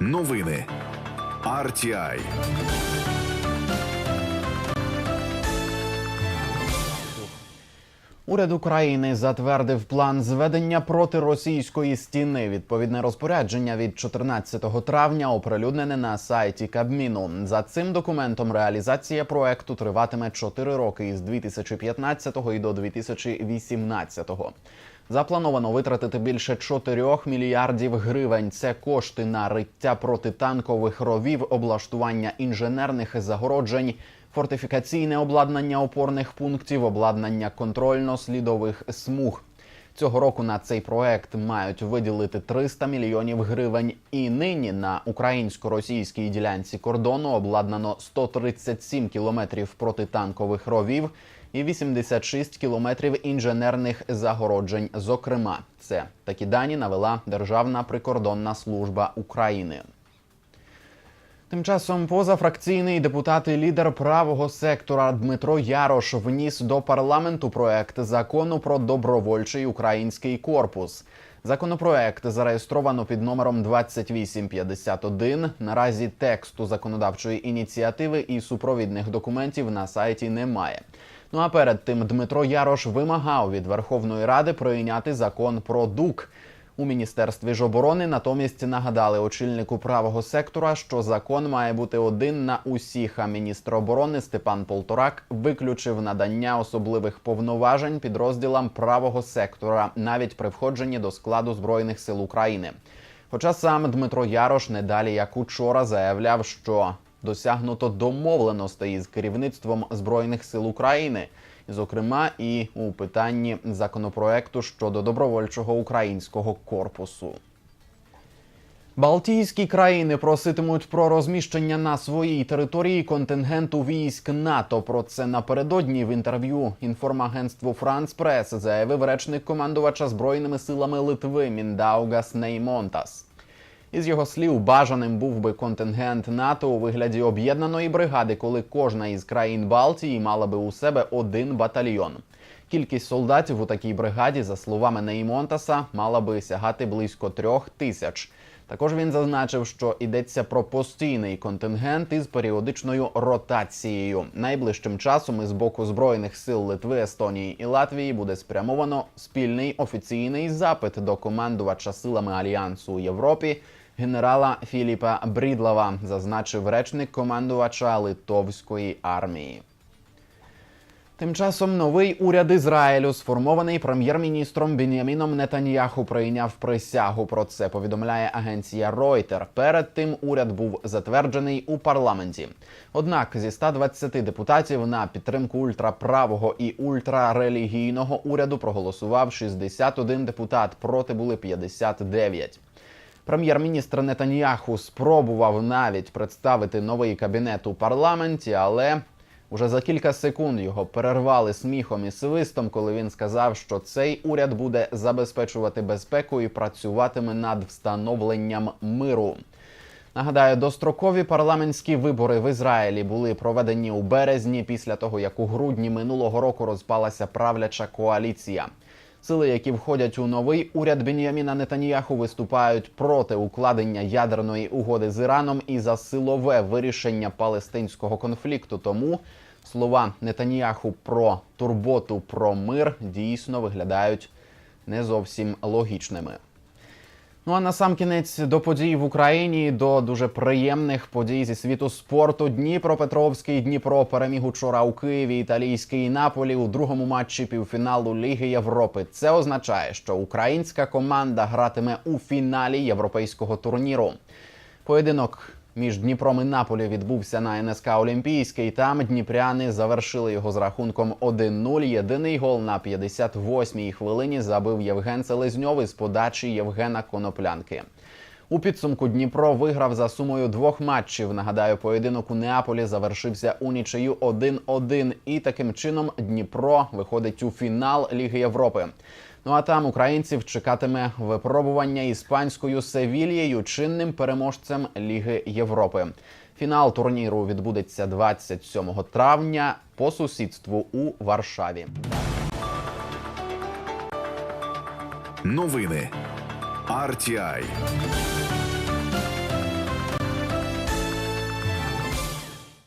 Новини RTI. Уряд України затвердив план зведення протиросійської стіни. Відповідне розпорядження від 14 травня оприлюднене на сайті Кабміну. За цим документом реалізація проекту триватиме 4 роки із 2015 і до 2018. Заплановано витратити більше 4 мільярдів гривень. Це кошти на риття протитанкових ровів, облаштування інженерних загороджень, фортифікаційне обладнання опорних пунктів, обладнання контрольно-слідових смуг. Цього року на цей проект мають виділити 300 мільйонів гривень. І нині на українсько-російській ділянці кордону обладнано 137 кілометрів протитанкових ровів і 86 кілометрів інженерних загороджень. Зокрема, це такі дані навела Державна прикордонна служба України. Тим часом позафракційний депутат і лідер правого сектора Дмитро Ярош вніс до парламенту проект закону про добровольчий український корпус. Законопроект зареєстровано під номером 2851. Наразі тексту законодавчої ініціативи і супровідних документів на сайті немає. Ну а перед тим Дмитро Ярош вимагав від Верховної Ради прийняти закон про ДУК. У міністерстві ж оборони натомість нагадали очільнику правого сектора, що закон має бути один на усіх. А міністр оборони Степан Полторак виключив надання особливих повноважень підрозділам правого сектора навіть при входженні до складу збройних сил України. Хоча сам Дмитро Ярош не далі як учора заявляв, що досягнуто домовленостей із керівництвом збройних сил України зокрема і у питанні законопроекту щодо добровольчого українського корпусу. Балтійські країни проситимуть про розміщення на своїй території контингенту військ НАТО. Про це напередодні в інтерв'ю інформагентству Франс Прес заявив речник командувача збройними силами Литви Міндаугас Неймонтас. Із його слів, бажаним був би контингент НАТО у вигляді об'єднаної бригади, коли кожна із країн Балтії мала би у себе один батальйон. Кількість солдатів у такій бригаді, за словами Неймонтаса, мала би сягати близько трьох тисяч. Також він зазначив, що йдеться про постійний контингент із періодичною ротацією. Найближчим часом із боку збройних сил Литви, Естонії і Латвії буде спрямовано спільний офіційний запит до командувача силами альянсу у Європі генерала Філіпа Брідлава, зазначив речник командувача Литовської армії. Тим часом новий уряд Ізраїлю, сформований прем'єр-міністром Беняміном Нетаньяху, прийняв присягу. Про це повідомляє агенція Reuters. Перед тим уряд був затверджений у парламенті. Однак зі 120 депутатів на підтримку ультраправого і ультрарелігійного уряду проголосував 61 депутат. Проти були 59. Прем'єр-міністр Нетаньяху спробував навіть представити новий кабінет у парламенті, але Уже за кілька секунд його перервали сміхом і свистом, коли він сказав, що цей уряд буде забезпечувати безпеку і працюватиме над встановленням миру. Нагадаю, дострокові парламентські вибори в Ізраїлі були проведені у березні після того, як у грудні минулого року розпалася правляча коаліція. Сили, які входять у новий уряд Бен'яміна Нетаніяху, виступають проти укладення ядерної угоди з Іраном і за силове вирішення палестинського конфлікту. Тому слова Нетаніяху про турботу про мир дійсно виглядають не зовсім логічними. Ну а на сам кінець до подій в Україні до дуже приємних подій зі світу спорту. Дніпропетровський Дніпро переміг учора у Києві італійський Наполі у другому матчі півфіналу Ліги Європи. Це означає, що українська команда гратиме у фіналі європейського турніру. Поєдинок між Дніпром і Наполі відбувся на НСК Олімпійський. Там дніпряни завершили його з рахунком 1-0. Єдиний гол на 58-й хвилині забив Євген Селезньов із подачі Євгена Коноплянки. У підсумку Дніпро виграв за сумою двох матчів. Нагадаю, поєдинок у Неаполі завершився у нічию 1-1. І таким чином Дніпро виходить у фінал Ліги Європи. Ну а там українців чекатиме випробування іспанською Севільєю, чинним переможцем Ліги Європи. Фінал турніру відбудеться 27 травня по сусідству у Варшаві. Новини RTI.